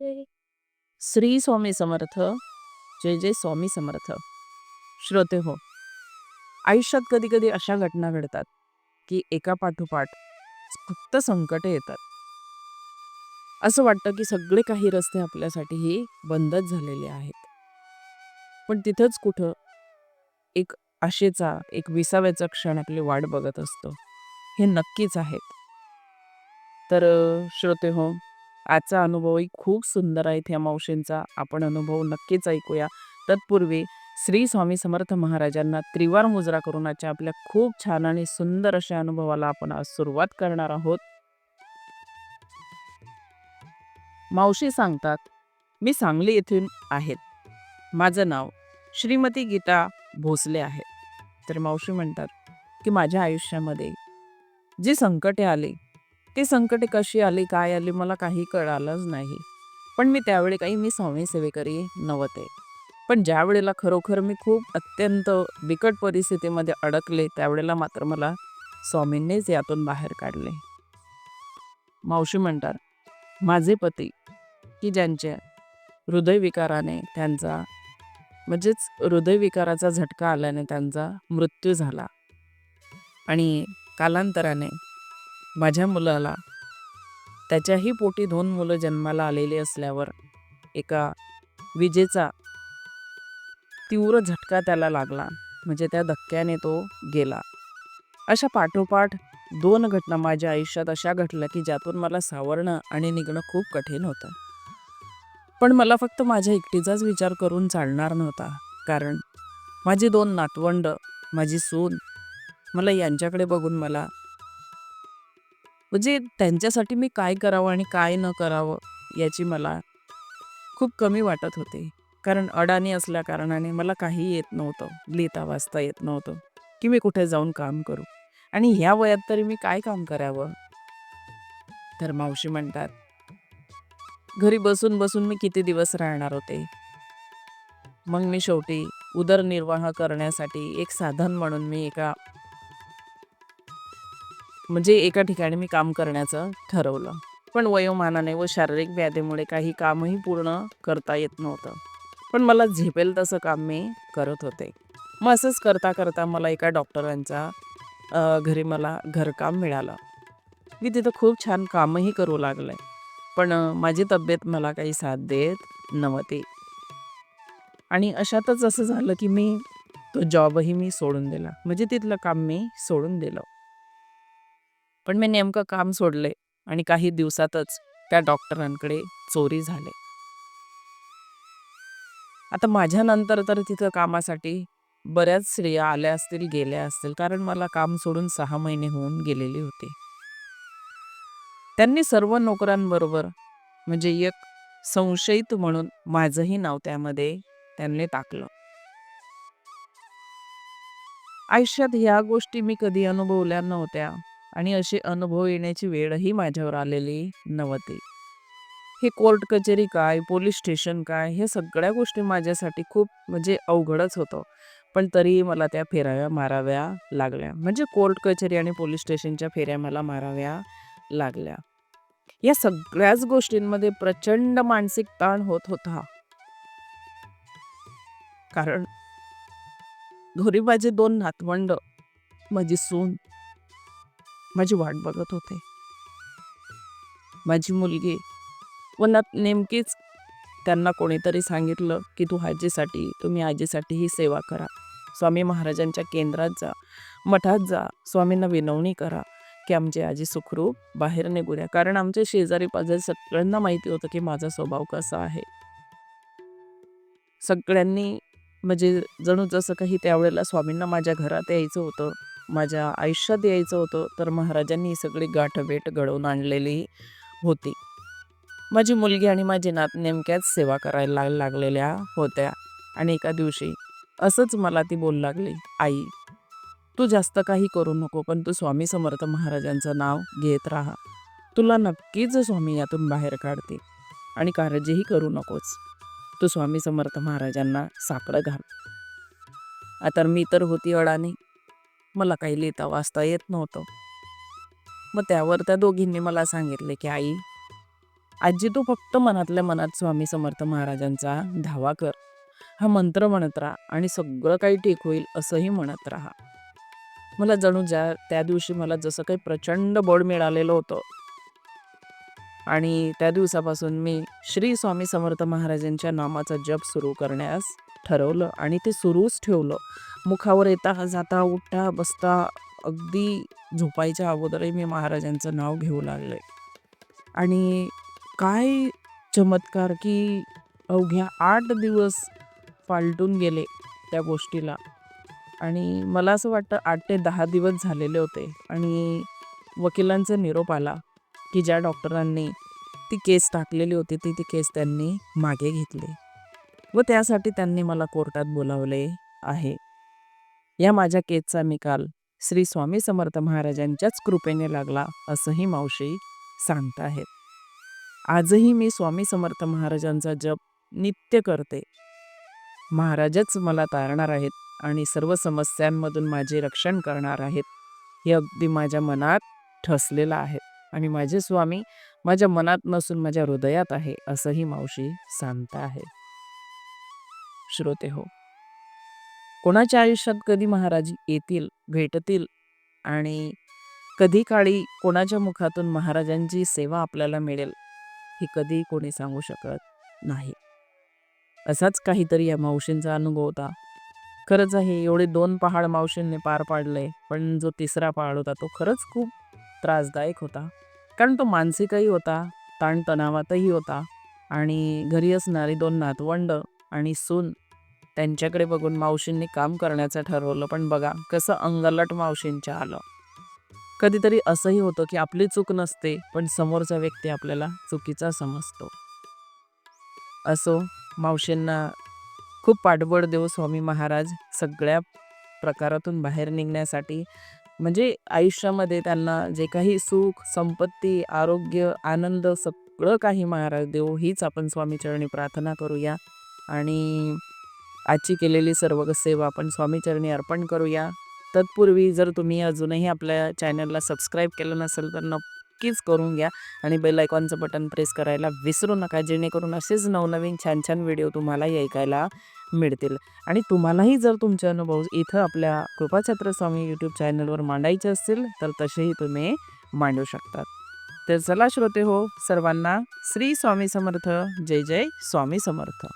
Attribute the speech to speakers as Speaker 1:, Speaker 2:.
Speaker 1: श्री स्वामी समर्थ जय जय स्वामी समर्थ. श्रोते हो आयुष्यात कधी कधी अशा घटना घडतात की एका पाठोपाठ फक्त संकटे येतात. असं वाटतं की सगळे काही रस्ते आपल्यासाठीही बंदच झालेले आहेत. पण तिथंच कुठं एक आशेचा एक विसाव्याचा क्षण आपली वाट बघत असतो. हे नक्कीच आहेत. तर श्रोते हो आजचा अनुभवही खूप सुंदर आहे त्या मावशींचा. आपण अनुभव नक्कीच ऐकूया. तत्पूर्वी श्री स्वामी समर्थ महाराजांना त्रिवार मुजरा करून आजच्या आपल्या खूप छान आणि सुंदर अशा अनुभवाला आपण आज सुरुवात करणार आहोत. मावशी सांगतात मी सांगली येथून आहेत माझं नाव श्रीमती गीता भोसले आहे. तर मावशी म्हणतात की माझ्या आयुष्यामध्ये जी संकटे आली ती संकटे कशी आली काय आली मला काही कळालंच नाही. पण मी त्यावेळी काही मी स्वामी सेवेकरी नव्हते. पण ज्या वेळेला खरोखर मी खूप अत्यंत बिकट परिस्थितीमध्ये अडकले त्यावेळेला मात्र मला स्वामींनीच यातून बाहेर काढले. मावशी म्हणतात माझे पती की ज्यांच्या हृदयविकाराने त्यांचा म्हणजेच हृदयविकाराचा झटका आल्याने त्यांचा मृत्यू झाला. आणि कालांतराने माझ्या मुलाला. त्याच्याही पोटी दोन मुलं जन्माला आलेली असल्यावर एका विजेचा तीव्र झटका त्याला लागला. म्हणजे त्या धक्क्याने तो गेला. अशा पाठोपाठ दोन घटना माझ्या आयुष्यात अशा घडल्या की ज्यातून मला सावरणं आणि निघणं खूप कठीण होतं. पण मला फक्त माझ्या एकटीचाच विचार करून चालणार नव्हता. कारण माझी दोन नातवंड माझी सून मला यांच्याकडे बघून मला म्हणजे त्यांच्यासाठी मी काय करावं आणि काय न करावं याची मला खूप कमी वाटत होते. कारण अडाणी असल्या कारणाने मला काही येत नव्हतं. लिहिता वाचता येत नव्हतं की मी कुठे जाऊन काम करू. आणि ह्या वयात तरी मी काय काम करावं? तर मावशी म्हणतात घरी बसून बसून मी किती दिवस राहणार होते? मग मी शेवटी उदरनिर्वाह करण्यासाठी एक साधन म्हणून मी एका म्हणजे एका ठिकाणी मी काम करण्याचं ठरवलं. पण वयोमानाने व शारीरिक व्याधीमुळे काही कामही पूर्ण करता येत नव्हतं. पण मला झेपेल तसं काम मी करत होते. मग असंच करता करता मला एका डॉक्टरांचा घरी मला घरकाम मिळालं. मी तिथं खूप छान कामही करू लागले. पण माझी तब्येत मला काही साथ देत नव्हती. आणि अशातच असं झालं की मी तो जॉबही मी सोडून दिला. म्हणजे तिथलं काम मी सोडून दिलं. पण मी नेमकं काम सोडले आणि काही दिवसातच त्या डॉक्टरांकडे चोरी झाले. आता माझ्यानंतर तर तिथं कामासाठी बऱ्याच स्त्रिया आल्या असतील गेल्या असतील कारण मला काम सोडून सहा महिने होऊन गेलेली होती. त्यांनी सर्व नोकरांबरोबर म्हणजे एक संशयित म्हणून माझंही नाव त्यामध्ये त्यांनी टाकलं. आयुष्यात ह्या गोष्टी मी कधी अनुभवल्या नव्हत्या. आणि असे अनुभव येण्याची वेळही माझ्यावर आलेली नव्हती. हे कोर्ट कचेरी काय पोलीस स्टेशन काय हे सगळ्या गोष्टी माझ्यासाठी खूप म्हणजे अवघडच होतं. पण तरीही मला त्या फेराव्या माराव्या लागल्या. म्हणजे कोर्ट कचेरी आणि पोलीस स्टेशनच्या फेऱ्या मला माराव्या लागल्या. या सगळ्याच गोष्टींमध्ये प्रचंड मानसिक ताण होत होता. कारण घरी माझे दोन नातवंड माझी सून माझी वाट बघत होते. माझी मुलगी. वनात नेमकीच त्यांना कोणीतरी सांगितलं की तू आजीसाठी तुम्ही आजीसाठी ही सेवा करा. स्वामी महाराजांच्या केंद्रात जा. मठात जा. स्वामींना विनवणी करा की आमची आजी सुखरूप बाहेर निघू द्या कारण आमच्या शेजारी पाजारी सगळ्यांना माहिती होतं की माझा स्वभाव कसा आहे. सगळ्यांनी म्हणजे जणू जसं काही त्यावेळेला स्वामींना माझ्या घरात यायचं होतं माझ्या आयुष्यात यायचं होतं तर महाराजांनी ही सगळी गाठभेट घडवून आणलेली होती. माझी मुलगी आणि माझी नात नेमक्याच सेवा करायला लागलेल्या होत्या. आणि एका दिवशी असंच मला ती बोलू लागली आई तू जास्त काही करू नको पण तू स्वामी समर्थ महाराजांचं नाव घेत राहा. तुला नक्कीच स्वामी यातून बाहेर काढते आणि काळजीही करू नकोस. तू स्वामी समर्थ महाराजांना साकडं घाल. आता मी तर होती अडाणी. मला काही लिहिता वाचता येत नव्हतं. मग त्यावर त्या दोघींनी मला सांगितले की आई आजी तू फक्त मनातल्या मनात स्वामी समर्थ महाराजांचा धावा कर. हा मंत्र म्हणत राहा आणि सगळं काही ठीक होईल असंही म्हणत राहा. मला जणू ज्या त्या दिवशी मला जसं काही प्रचंड बळ मिळालेलं होतं. आणि त्या दिवसापासून मी श्री स्वामी समर्थ महाराजांच्या नामाचा जप सुरू करण्यास ठरवलं आणि ते सुरूच ठेवलं. मुखावर येता जाता उठता बसता अगदी झोपायच्या अगोदरही मी महाराजांचं नाव घेऊ लागले. आणि काय चमत्कार की अवघ्या आठ दिवस पालटून गेले त्या गोष्टीला. आणि मला असं वाटतं आठ ते दहा दिवस झालेले होते आणि वकिलांचा निरोप आला की ज्या डॉक्टरांनी ती केस टाकलेली होती ती ती केस त्यांनी मागे घेतली. व त्यासाठी त्यांनी मला कोर्टात बोलावले आहे. या माझ्या केसचा निकाल श्री स्वामी समर्थ महाराजांच्याच कृपेने लागला असंही मावशी सांगत आहेत आजही मी स्वामी समर्थ महाराजांचा जप नित्य करते. महाराजच मला तारणार आहेत आणि सर्व समस्यांमधून माझे रक्षण करणार आहेत हे अगदी माझ्या मनात ठसलेलं आहे आणि माझे स्वामी माझ्या मनात नसून माझ्या हृदयात आहे असंही मावशी सांगत आहे श्रोते हो. कोणाच्या आयुष्यात कधी महाराज येतील भेटतील आणि कधी काळी कोणाच्या मुखातून महाराजांची सेवा आपल्याला मिळेल हे कधी कोणी सांगू शकत नाही. असाच काहीतरी या मावशींचा अनुभव होता. खरंच आहे एवढे दोन पहाड मावशींनी पार पाडले पण जो तिसरा पहाड होता तो खरंच खूप त्रासदायक होता. कारण तो मानसिकही होता ताणतणावातही होता आणि घरी असणारी दोन नातवंड आणि सून त्यांच्याकडे बघून मावशींनी काम करण्याचं ठरवलं. पण बघा कसं अंगलट मावशींच्या आलं. कधीतरी असंही होतं की आपली चूक नसते पण समोरचा व्यक्ती आपल्याला चुकीचा समजतो. असो मावशींना खूप पाठबळ देऊ स्वामी महाराज. सगळ्या प्रकारातून बाहेर निघण्यासाठी म्हणजे आयुष्यामध्ये त्यांना जे काही सुख संपत्ती आरोग्य आनंद सगळं काही महाराज देऊ हीच आपण स्वामीचरणी प्रार्थना करूया. आणि आजची केलेली सर्व सेवा आपण स्वामीचरणी अर्पण करूया. तत्पूर्वी जर तुम्ही अजूनही आपल्या चॅनलला सबस्क्राईब केलं नसेल तर नक्कीच करून घ्या आणि बेल आयकॉनचं बटन प्रेस करायला विसरू नका जेणेकरून असेच नवनवीन छान छान व्हिडिओ तुम्हाला ऐकायला मिळतील. आणि तुम्हालाही जर तुमचे अनुभव इथं आपल्या कृपाछत्र स्वामी यूट्यूब चॅनलवर मांडायचे असतील तर तसेही तुम्ही मांडू शकतात तर चला श्रोते हो सर्वांना श्री स्वामी समर्थ जय जय स्वामी समर्थ.